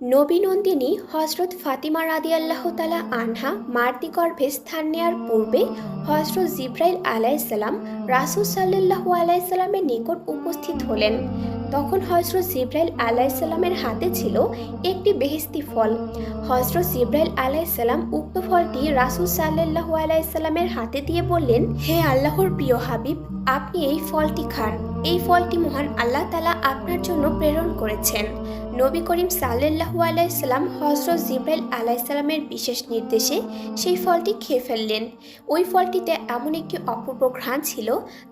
নবীনন্দিনী হজরত ফাতিমা রাদিয়াল্লাহ তালা আনহা মারতি গর্ভে স্থান নেওয়ার পূর্বে হজরত জিব্রাইল আলাইসাল্লাম রাসুল সাল্লাহু আলাইসাল্লামের নিকট উপস্থিত হলেন। তখন হজরত জিব্রাইল আলাইসাল্লামের হাতে ছিল একটি বেহেস্তি ফল। হজরত জিব্রাইল আলাইসাল্লাম উক্ত ফলটি রাসুল সাল্লাহু আলাইসাল্লামের হাতে দিয়ে বললেন, হে আল্লাহর প্রিয় হাবিব আপনি এই ফলটি খান। এই ফলটি মহান আল্লাহ তালা আপনার জন্য প্রেরণ করেছেন। নবী করিম সাল্লাহু আলাইসাল্লাম হজরত জিব্রাইল আলাইসাল্লামের বিশেষ নির্দেশে সেই ফলটি খেয়ে ফেললেন। ওই ফলটিতে এমন একটি অপূর্ব ঘ্রাণ ছিল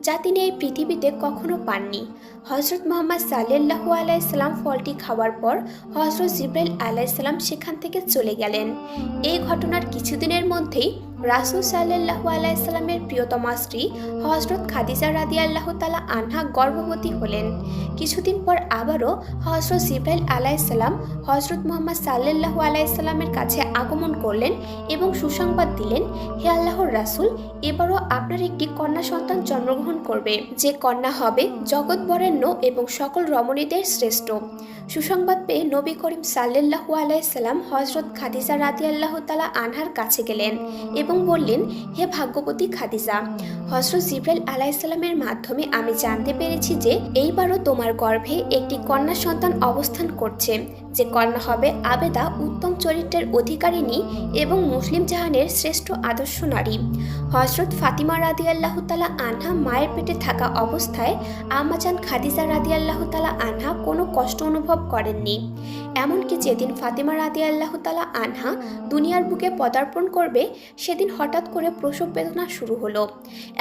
যা তিনি এই পৃথিবীতে কখনো পাননি। হজরত মোহাম্মদ সাল্লাহু আলাইসাল্লাম ফলটি খাওয়ার পর হজরত জিব্রাইল আলাইসাল্লাম সেখান থেকে চলে গেলেন। এই ঘটনার কিছুদিনের মধ্যেই রাসুল সাল্লাহু আলাইসাল্লামের প্রিয়তমা স্ত্রী হজরত খাদিজা রাদি আল্লাহ তালা আনহা গর্ভবতী হলেন। কিছুদিন পর আবারও হজরত জিব্রাইল আলাইসাল্লাম হজরত মোহাম্মদ সাল্লাহু আলাইসাল্লামের কাছে আগমন করলেন এবং সুসংবাদ দিলেন, হে আল্লাহর রাসুল, এবারও আপনার একটি কন্যা সন্তান জন্মগ্রহণ করবে। যে কন্যা হবে জগৎ বরেণ্য এবং সকল রমণীদের শ্রেষ্ঠ। সুসংবাদ পেয়ে নবী করিম সাল্লাহু আলাইসাল্লাম হজরত খাদিজা রাদি আল্লাহ তালা আনহার কাছে গেলেন এবং বললেন, হে ভাগ্যবতী খাদিজা হজরত জিব্রাইল আলাইসাল্লামের মাধ্যমে আমি জানতে পেরেছি যে এইবারও তোমার গর্ভে একটি কন্যা সন্তান অবস্থান করছে। যে কন্যা হবে আবেদা উত্তম চরিত্রের অধিকারিণী এবং মুসলিম জাহানের শ্রেষ্ঠ আদর্শ নারী। হজরত ফাতিমা রাদি আল্লাহ তালা আনহা মায়ের পেটে থাকা অবস্থায় আমাজান খাদিজা রাদি আল্লাহ তালা আনহা কোনো কষ্ট অনুভব করেননি এমনকি যেদিন ফাতিমা রাদি আল্লাহ তালা আনহা দুনিয়ার বুকে পদার্পণ করবে, সেদিন হঠাৎ করে প্রসব বেদনা শুরু হলো।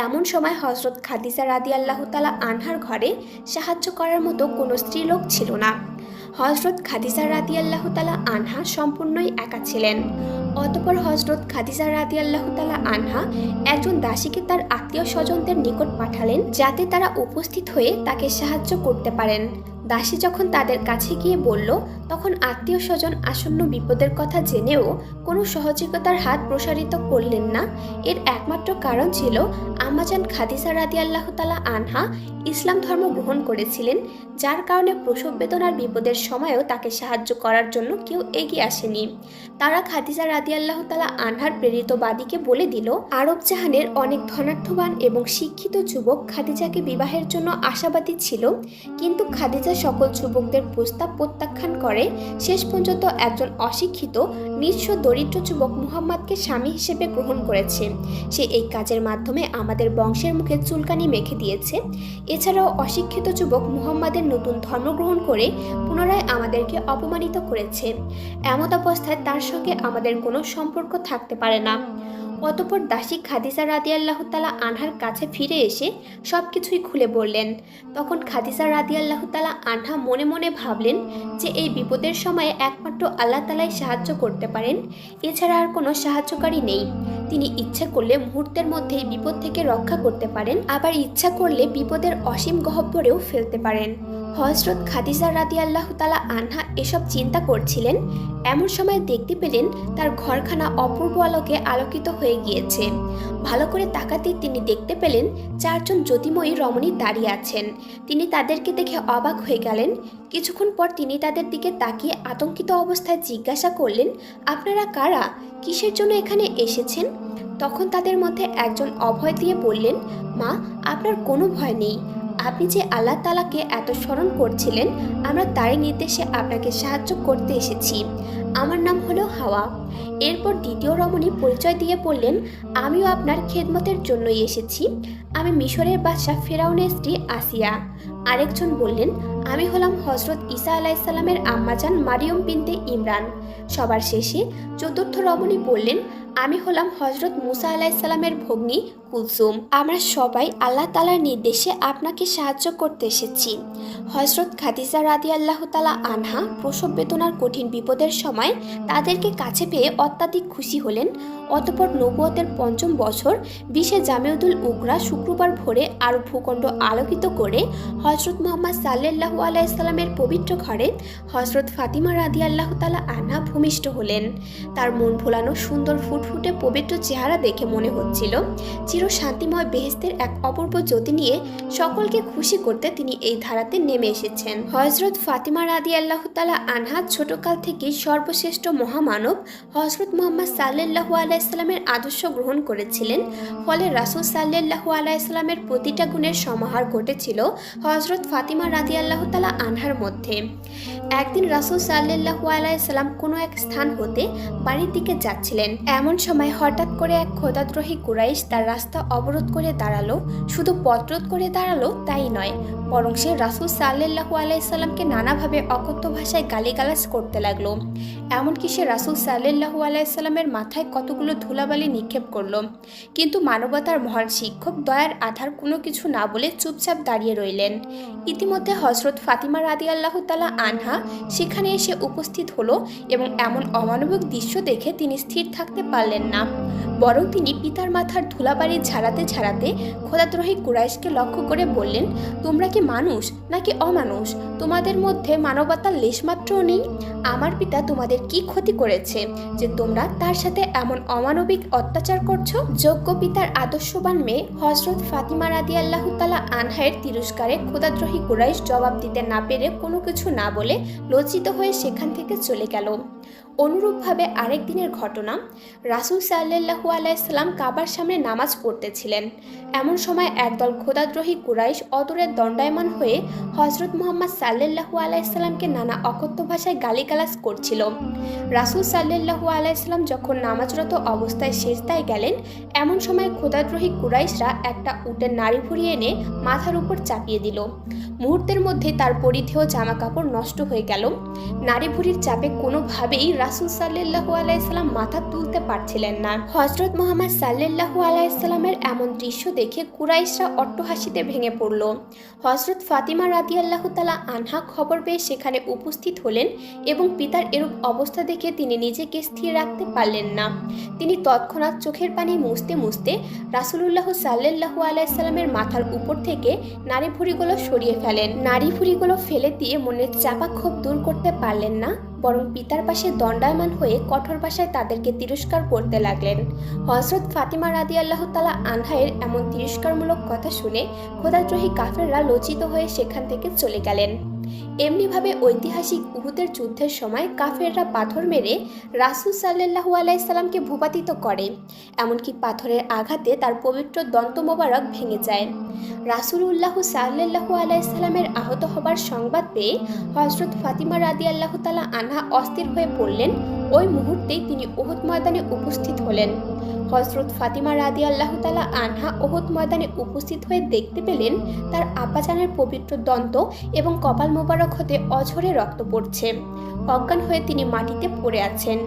এমন সময় হজরত খাদিজা রাদি আল্লাহ তালা আনহার ঘরে সাহায্য করার মতো কোনো স্ত্রীলোক ছিল না। হজরত খাদিজা রাতি আল্লাহ তালা আনহা সম্পূর্ণই একা ছিলেন। অতপর হজরত খাদিজা রাতি আল্লাহ তালা আনহা একজন দাসীকে তার আত্মীয় স্বজনদের নিকট পাঠালেন যাতে তারা উপস্থিত হয়ে তাকে সাহায্য করতে পারেন। দাসী যখন তাদের কাছে গিয়ে বলল, তখন আত্মীয় স্বজন আসন্ন বিপদের কথা জেনেও কোনো সহযোগিতার হাত প্রসারিত করলেন না। এর একমাত্র কারণ ছিল আমাজান খাদিসা রাদি আল্লাহ তালা আনহা ইসলাম ধর্ম গ্রহণ করেছিলেন, যার কারণে প্রসব বেদনার বিপদের সময়ও তাকে সাহায্য করার জন্য কেউ এগিয়ে আসেনি। তারা খাদিজা রাদি আল্লাহ তালা আনহার প্রেরিত বাদীকে বলে দিল, আরব জাহানের অনেক ধনার্থবান এবং শিক্ষিত যুবক খাদিজাকে বিবাহের জন্য আশাবাদী ছিল, কিন্তু খাদিজা সকল যুবকদের প্রস্তাব প্রত্যাখ্যান করে, শেষ পর্যন্ত একজন অশিক্ষিত, নিঃস্ব দরিদ্র যুবক মুহাম্মদকে স্বামী হিসেবে গ্রহণ করেছে। সে এই কাজের মাধ্যমে আমাদের বংশের মুখে চুলকানি মেখে দিয়েছে। এছাড়াও অশিক্ষিত যুবক মুহাম্মাদের নতুন ধর্ম গ্রহণ করে পুনরায় আমাদেরকে অপমানিত করেছে। এমত অবস্থায় তার সঙ্গে আমাদের কোনো সম্পর্ক থাকতে পারে না। অতপর দাসী খাদিজা রাদি আল্লাহ তালা আনহার কাছে ফিরে এসে সব কিছুই খুলে বললেন। তখন খাদিজা রাদি আল্লাহ তালা আনহা মনে মনে ভাবলেন যে এই বিপদের সময়ে একমাত্র আল্লাহ তালাই সাহায্য করতে পারেন, এছাড়া আর কোনো সাহায্যকারী নেই। তিনি ইচ্ছা করলে মুহূর্তের মধ্যেই বিপদ থেকে রক্ষা করতে পারেন, আবার ইচ্ছা করলে বিপদের অসীম গহ্বরেও ফেলতে পারেন। হজরত খাদিজা রাদি আল্লাহ তালা আনহা এসব চিন্তা করছিলেন। এমন সময় দেখতে পেলেন তার ঘরখানা অপূর্ব আলোকে আলোকিত হয়ে গিয়েছে। ভালো করে তাকাতে তিনি দেখতে পেলেন চারজন জ্যোতিময়ী রমণী দাঁড়িয়ে আছেন। তিনি তাদেরকে দেখে অবাক হয়ে গেলেন। কিছুক্ষণ পর তিনি তাদের দিকে তাকিয়ে আতঙ্কিত অবস্থায় জিজ্ঞাসা করলেন, আপনারা কারা? কিসের জন্য এখানে এসেছেন? তখন তাদের মধ্যে একজন অভয় দিয়ে বললেন, মা, আপনার কোনো ভয় নেই। আপনি যে আল্লাহ তালাকে এত স্মরণ করছিলেন, আমরা তারই নির্দেশে আপনাকে সাহায্য করতে এসেছি। আমার নাম হলো হাওয়া। এরপর দ্বিতীয় রমণী পরিচয় দিয়ে বললেন, আমিও আপনার খেদমতের জন্যই এসেছি। আমি মিশরের বাদশাহ ফেরাউনের স্ত্রী আসিয়া। আরেকজন বললেন, আমি হলাম হজরত ঈসা আলাইসাল্লামের আম্মাজান মারিয়ম বিনতে ইমরান। সবার শেষে চতুর্থ রমণী বললেন আমি হলাম হজরত মুসা আলাইসাল্লামের ভগ্নী কুলসুম। আমরা সবাই আল্লাহ তালার নির্দেশে আপনাকে সাহায্য করতে এসেছি। হজরত খাদিজা রাদি আল্লাহ তালা আনহা প্রসব বেদনার কঠিন বিপদের সময় তাদেরকে কাছে পেয়ে অত্যাধিক খুশি হলেন। অতপর নবুয়তের পঞ্চম বছর, বিশে জামেউদুল উগরা শুক্রবার ভোরে আরব ভূখণ্ড আলোকিত করে হজরত মোহাম্মদ সাল্লাহু আলাইসাল্লামের পবিত্র ঘরে হজরত ফাতিমা রাদি আল্লাহ তালা আনহা ভূমিষ্ঠ হলেন। তার মন ভোলানো সুন্দর ফুট ফুটফুটে পবিত্র চেহারা দেখে মনে হচ্ছিল চির শান্তিময় বেহেস্তের এক অপূর্ব জ্যোতি নিয়ে সকলকে খুশি করতে তিনি এই ধারাতে নেমে এসেছেন। হজরত ফাতিমা রাদি আল্লাহ তালা আনহা ছোটকাল থেকে সর্বশ্রেষ্ঠ মহামানব হজরত মোহাম্মদ সাল্লাহু আলাইসাল্লামের আদর্শ গ্রহণ করেছিলেন। ফলে রাসুল সাল্লাহু আলাইসাল্লামের প্রতিটা গুণের সমাহার ঘটেছিল হজরত ফাতিমা রাদি আল্লাহ তালা আনহার মধ্যে। একদিন রাসুল সাল্লাহু আলাইসাল্লাম কোনো এক স্থান হতে বাড়ির দিকে যাচ্ছিলেন। এমন সময় হঠাৎ করে এক খোদাদ্রোহী কুরাইশ তার রাস্তা অবরোধ করে দাঁড়াল, শুধু পথরোধ করে দাঁড়াল তাই নয় বরং সে রাসুল সাল্লাহু আলাইসাল্লামকে নানাভাবে অকথ্য ভাষায় গালিগালাজ করতে লাগল। এমনকি সে রাসুল সাল্লাহু আলাইসাল্লামের মাথায় কতগুলো ধুলাবালি নিক্ষেপ করল। কিন্তু মানবতার মহান শিক্ষক দয়ার আধার কোনো কিছু না বলে চুপচাপ দাঁড়িয়ে রইলেন। ইতিমধ্যে হজরত ফাতিমা রাদি আল্লাহ তালা আনহা সেখানে এসে উপস্থিত হলো এবং এমন অমানবিক দৃশ্য দেখে তিনি স্থির থাকতে পারলেন না। বরং তিনি পিতার মাথার ধুলাবাড়ি ঝাড়াতে ঝাড়াতে খোদাদ্রোহী কুরাইশকে লক্ষ্য করে বললেন, তোমরা কি মানুষ নাকি অমানুষ? তোমাদের মধ্যে মানবতার লেশমাত্রও নেই? আমার পিতা তোমাদের কি ক্ষতি করেছে? যে তোমরা তার সাথে এমন অমানবিক অত্যাচার করছ? যোগ্য পিতার আদর্শবান মেয়ে হজরত ফাতিমা রাদি আল্লাহ তালা আনহায়ের তিরস্কারে খোদাদ্রোহী কুরাইশ জবাব দিতে না পেরে কোনো কিছু না বলে লজ্জিত হয়ে সেখান থেকে চলে গেল। অনুরূপভাবে আরেক দিনের ঘটনা, রাসুল সাল্লাহু আলাইসাল্লাম কাবার সামনে নামাজ পড়তেছিলেন। এমন সময় একদল খোদাদ্রোহী কুরাইশ অদূরের দণ্ডায়মান হয়ে হজরত মোহাম্মদ সাল্লাহু আলাইসাল্লামকে নানা অকথ্য ভাষায় গালিগালাজ করছিল। রাসুল সাল্লাহু আলাইসাল্লাম যখন নামাজরত অবস্থায় শেষদায় গেলেন, এমন সময় খোদাদ্রোহী কুরাইশরা একটা উটের নাড়ি ভরিয়ে এনে মাথার উপর চাপিয়ে দিল। মুহূর্তের মধ্যে তার পরিধেয় জামা কাপড় নষ্ট হয়ে গেল। নারী ভুরির চাপে কোনোভাবেই রাসুল সাল্লাহু আলাইসাল্লাম মাথা তুলতে পারছিলেন না। হজরত মোহাম্মদ সাল্লাহু আলাইসাল্লামের এমন দৃশ্য দেখে কুরাইশরা অট্টহাসিতে ভেঙে পড়ল। হজরত ফাতিমা রাদি আল্লাহ তালা আনহা খবর পেয়ে সেখানে উপস্থিত হলেন এবং পিতার এরূপ অবস্থা দেখে তিনি নিজেকে স্থির রাখতে পারলেন না। তিনি তৎক্ষণাৎ চোখের পানি মুছতে মুছতে রাসুলুল্লাহ সাল্লাহু আলাইসাল্লামের মাথার উপর থেকে নারী ভুড়িগুলো সরিয়ে ফেলেন। নারী ভুড়িগুলো ফেলে দিয়ে মনের চাপা ক্ষোভ দূর করতে পারলেন না। বরং পিতার পাশে দণ্ডায়মান হয়ে কঠোর ভাষায় তাদেরকে তিরস্কার করতে লাগলেন। হজরত ফাতিমা রাদি আল্লাহ তালা আনহায়ের এমন তিরস্কারমূলক কথা শুনে খোদাদ্রোহী কাফেররা লজ্জিত হয়ে সেখান থেকে চলে গেলেন। এমনিভাবে ঐতিহাসিক উহুদের যুদ্ধের সময় কাফেররা পাথর মেরে রাসুল সাল্লাহু আলাইসাল্লামকে ভূপাতিত করে, এমনকি পাথরের আঘাতে তার পবিত্র দন্ত মোবারক ভেঙে যায়। রাসুল উল্লাহ সাল্লাহু আলাইসাল্লামের আহত হবার সংবাদ পেয়ে হজরত ফাতিমা রাদি আল্লাহ তালা আনহা অস্থির হয়ে পড়লেন। ওই মুহূর্তেই তিনি ওহুদ ময়দানে উপস্থিত হলেন। হজরত ফাতিমা রাদি আল্লাহ তালা আনহা ওহুদ ময়দানে উপস্থিত হয়ে দেখতে পেলেন তার আব্বাজানের পবিত্র দন্ত এবং কপাল মোবারক হতে অঝরে রক্ত পড়ছে। অজ্ঞান হয়ে তিনি মাটিতে পড়ে আছেন।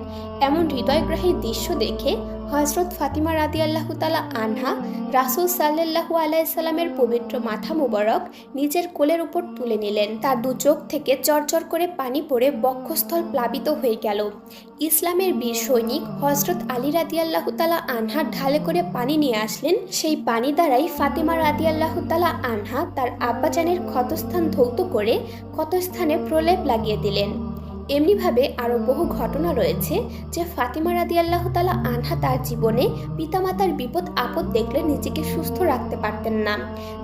এমন হৃদয়গ্রাহী দৃশ্য দেখে হজরত ফাতিমা রাদি আল্লাহ তালা আনহা, রাসুল সাল্লাহু আলাইসাল্লামের পবিত্র মাথা মোবারক নিজের কোলের উপর তুলে নিলেন। তার দু চোখ থেকে চরচর করে পানি পড়ে বক্ষস্থল প্লাবিত হয়ে গেল। ইসলামের বীর সৈনিক হজরত আলী রাদি আল্লাহ তালা আনহা ঢালে করে পানি নিয়ে আসলেন। সেই পানি দ্বারাই ফাতিমা রাদি আল্লাহ তালা আনহা তার আব্বাজানের ক্ষতস্থান ধৌত করে ক্ষতস্থানে প্রলেপ লাগিয়ে দিলেন। এমনিভাবে আরও বহু ঘটনা রয়েছে যে ফাতিমা রাদি আল্লাহ তালা আনহা তার জীবনে পিতামাতার বিপদ আপদ দেখলে নিজেকে সুস্থ রাখতে পারতেন না।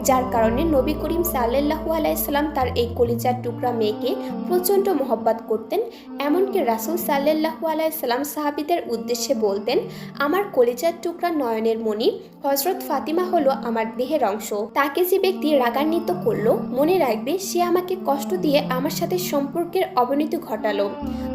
যার কারণে নবী করিম সাল্লাহু আলাইসাল্লাম তার এই কলিজার টুকরা মেয়েকে প্রচণ্ড মহব্বত করতেন। এমনকি রাসুল সাল্লাহু আলাইসাল্লাম সাহাবিদের উদ্দেশ্যে বলতেন, আমার কলিজার টুকরা নয়নের মণি হজরত ফাতিমা হলো আমার দেহের অংশ। তাকে যে ব্যক্তি রাগান্বিত করল, মনে রাখবে সে আমাকে কষ্ট দিয়ে আমার সাথে সম্পর্কের অবনতি ঘটালো।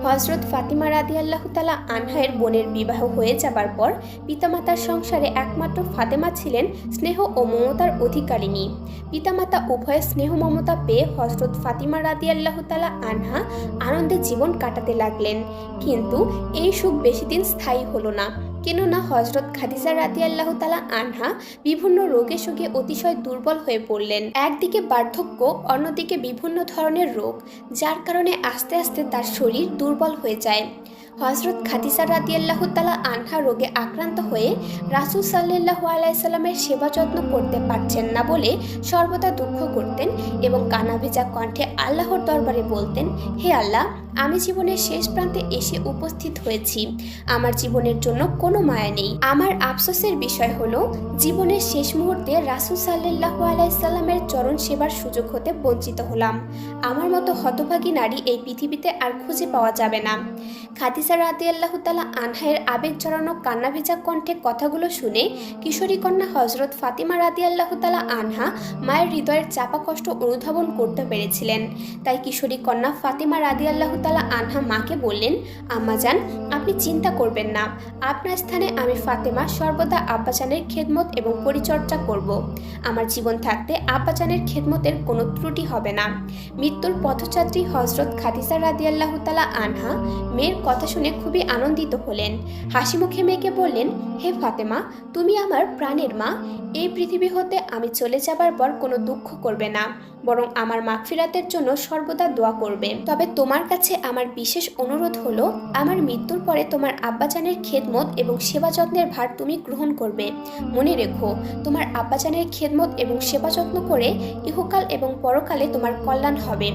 হজরত ফাতিমা রাদি আল্লাহ তালা আনহায়ের বোনের বিবাহ হয়ে যাবার পর পিতামাতার সংসারে একমাত্র ফাতেমা ছিলেন স্নেহ ও মমতার অধিকারিণী। পিতামাতা উভয়ে স্নেহ মমতা পেয়ে হজরত ফাতিমা রাদি আল্লাহ তালা আনহা আনন্দে জীবন কাটাতে লাগলেন। কিন্তু এই সুখ বেশি দিন স্থায়ী হলো না। কেননা হজরত খাদিজা রাতি আল্লাহ তালা আনহা বিভিন্ন রোগে শোকে অতিশয় দুর্বল হয়ে পড়লেন। একদিকে বার্ধক্য, অন্যদিকে বিভিন্ন ধরনের রোগ, যার কারণে আস্তে আস্তে তার শরীর দুর্বল হয়ে যায়। হজরত খাদিসা রাদিয়াল্লাহু তালা আনহা রোগে আক্রান্ত হয়ে রাসুল সাল্লাল্লাহু আলাইসাল্লামের সেবা যত্ন করতে পারছেন না বলে সর্বদা দুঃখ করতেন এবং কানা ভেজা কণ্ঠে আল্লাহর দরবারে বলতেন, হে আল্লাহ, আমি জীবনের শেষ প্রান্তে এসে উপস্থিত হয়েছি। আমার জীবনের জন্য কোনো মায়া নেই। আমার আফসোসের বিষয় হলো, জীবনের শেষ মুহূর্তে রাসুল সাল্লাহু আলাইসাল্লামের চরণ সেবার সুযোগ হতে বঞ্চিত হলাম। আমার মতো হতভাগী নারী এই পৃথিবীতে আর খুঁজে পাওয়া যাবে না। খাদিসা রাদি আল্লাহ তালা আনহায়ের আবেগ জড়ানো কান্না ভেজা কণ্ঠে কথাগুলো শুনে কিশোরী কন্যা হজরত ফাতিমা রাদি আল্লাহ তালা আনহা মায়ের হৃদয়ের চাপা কষ্ট অনুধাবন করতে পেরেছিলেন। তাই কিশোরী কন্যা ফাতিমা রাদি আল্লাহ তালা আনহা মাকে বললেন আম্মাজান আপনি চিন্তা করবেন না। আপনার স্থানে আমি ফাতেমা, সর্বদা আব্বাজানের খেদমত এবং পরিচর্যা করব। আমার জীবন থাকতে আব্বাজানের খেদমতের কোনো ত্রুটি হবে না। মৃত্যুর পথযাত্রী হজরত খাদিসা রাদিয়াল্লাহু তালা আনহা মেয়ের কথা শুনে খুবই আনন্দিত হলেন। হাসি মুখে মেয়েকে বললেন হে ফাতেমা, তুমি আমার প্রাণের মা। এই পৃথিবী হতে আমি চলে যাবার পর কোনো দুঃখ করবে না, বরং আমার মাগফিরাতের জন্য সর্বদা দোয়া করবে। তবে তোমার কাছে আমার বিশেষ অনুরোধ হলো, আমার মৃত্যুর পরে তোমার আব্বাজানের খেদমত এবং সেবা যত্নের ভার তুমি গ্রহণ করবে। মনে রেখো, তোমার আব্বাজানের খেদমত এবং সেবা যত্ন করে ইহকাল এবং পরকালে তোমার কল্যাণ হবে।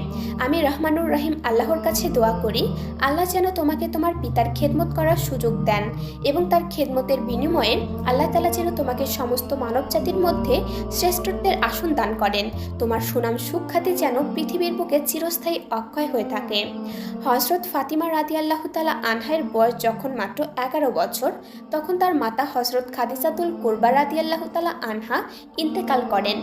আমি রহমানুর রহিম আল্লাহর কাছে দোয়া করি, আল্লাহ যেন তোমাকে তোমার পিতার খেদমত করার সুযোগ দেন এবং তার খেদমতের বিনিময়ে আল্লাহ তালা যেন তোমাকে সমস্ত মানব জাতির মধ্যে শ্রেষ্ঠত্বের আসন দান করেন। তোমার সুনাম সুখ্যাতি যেন পৃথিবীর বুকে চিরস্থায়ী অক্ষয় হয়ে থাকে। হজরত ফাতিমা রাদি আল্লাহ তালা আনহায়ের বয়স যখন মাত্র এগারো বছর, তখন তার মাতা হজরত খাদিজাতুল কুরবা রাদি আল্লাহ তালা আনহা ইন্তেকাল করেন।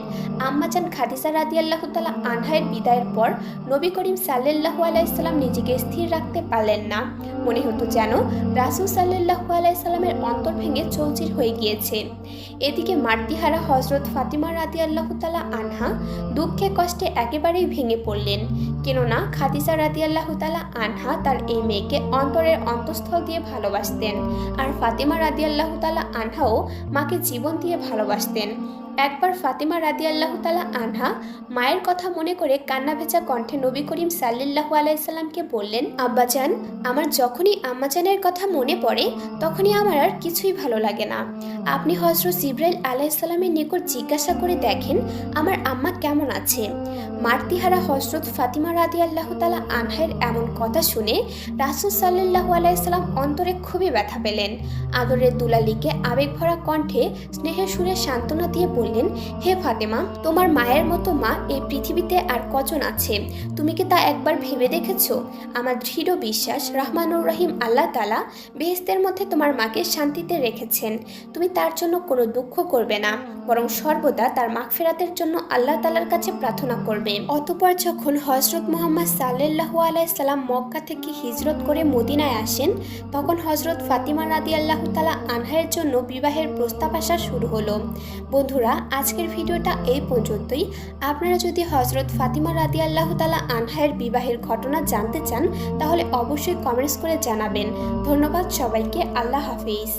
আম্মাজান খাদিজা রাদি আল্লাহ তালা আনহায়ের বিদায়ের পর নবী করিম সাল্লাহু আলাইসাল্লাম নিজেকে স্থির রাখতে পারলেন না। মনে হতো যেন রাসুল সাল্লাহু আলাইসাল্লামের অন্তর ভেঙে চৌচির হয়ে গিয়েছে। এদিকে মার্তিহারা হজরত ফাতিমা রাতি আল্লাহ তালা আনহা দুঃখে কষ্টে একেবারেই ভেঙে পড়লেন। কেননা খাদিজা রাতি আল্লাহ তালা আনহা তার এই মেয়েকে অন্তরের অন্তঃস্থল দিয়ে ভালোবাসতেন। আর ফাতিমা রাতি আল্লাহ তালা আনহাও মাকে জীবন দিয়ে ভালোবাসতেন। একবার ফাতিমা রাদি আল্লাহ তালা আনহা মায়ের কথা মনে করে কান্না ভেজা কণ্ঠে নবী করিম সাল্লাহু আলাইসাল্লামকে বললেন আব্বাজান আমার যখনই আম্মাজানের কথা মনে পড়ে, তখনই আমার আর কিছুই ভালো লাগে না। আপনি হজরত জিব্রাইল আলাইসাল্লামের নিকট জিজ্ঞাসা করে দেখেন, আমার আম্মা কেমন আছে? মারতিহারা হজরত ফাতিমা রাদি আল্লাহ তালা আনহায়ের এমন কথা শুনে রাসুল সাল্লাহু আলাইসাল্লাম অন্তরে খুবই ব্যথা পেলেন। আদরের দুলালিকে আবেগ ভরা কণ্ঠে স্নেহের সুরে সান্ত্বনা দিয়ে বললেন, হে ফাতেমা, তোমার মায়ের মতো মা এই পৃথিবীতে আর কজন আছে? তুমি কি তা একবার ভেবে দেখেছ? আমার দৃঢ় বিশ্বাস রহমানুর রহিম আল্লাহ তালা বেহেস্তের মধ্যে তোমার মাকে শান্তিতে রেখেছেন। তুমি তার জন্য কোনো দুঃখ করবে না, বরং সর্বদা তার মাগফেরাতের জন্য আল্লাহ তালার কাছে প্রার্থনা করবে। অতপর যখন হজরত মোহাম্মদ সাল্লাহু আলাইসাল্লাম মক্কা থেকে হিজরত করে মদিনায় আসেন, তখন হজরত ফাতিমা রাদি আল্লাহ তালা আনহারের জন্য বিবাহের প্রস্তাব আসা শুরু হলো। বন্ধুরা, আজকের ভিডিওটা এই পর্যন্তই। আপনারা যদি হজরত ফাতিমা রাদি আল্লাহ তালা আনহায়ের বিবাহের ঘটনা জানতে চান, তাহলে অবশ্যই কমেন্টস করে জানাবেন। ধন্যবাদ সবাইকে, আল্লাহ হাফিজ।